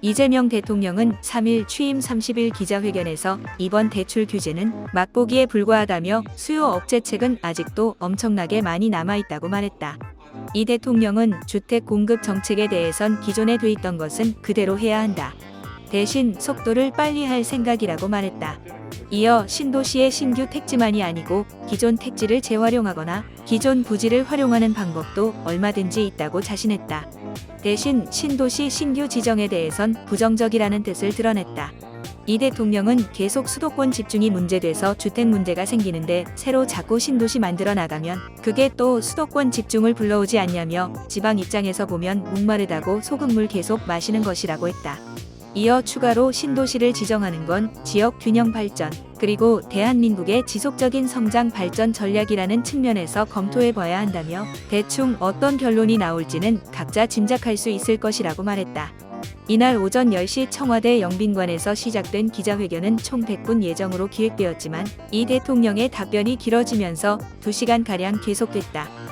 이재명 대통령은 3일 취임 30일 기자회견에서 이번 대출 규제는 맛보기에 불과하다며 수요 억제책은 아직도 엄청나게 많이 남아있다고 말했다. 이 대통령은 주택 공급 정책에 대해선 기존에 돼 있던 것은 그대로 해야 한다. 대신 속도를 빨리 할 생각이라고 말했다. 이어 신도시의 신규 택지만이 아니고 기존 택지를 재활용하거나 기존 부지를 활용하는 방법도 얼마든지 있다고 자신했다. 대신 신도시 신규 지정에 대해선 부정적이라는 뜻을 드러냈다. 이 대통령은 계속 수도권 집중이 문제돼서 주택 문제가 생기는데 새로 자꾸 신도시 만들어 나가면 그게 또 수도권 집중을 불러오지 않냐며 지방 입장에서 보면 목마르다고 소금물 계속 마시는 것이라고 했다. 이어 추가로 신도시를 지정하는 건 지역 균형 발전, 그리고 대한민국의 지속적인 성장 발전 전략이라는 측면에서 검토해 봐야 한다며 대충 어떤 결론이 나올지는 각자 짐작할 수 있을 것이라고 말했다. 이날 오전 10시 청와대 영빈관에서 시작된 기자회견은 총 100분 예정으로 기획되었지만 이 대통령의 답변이 길어지면서 2시간가량 계속됐다.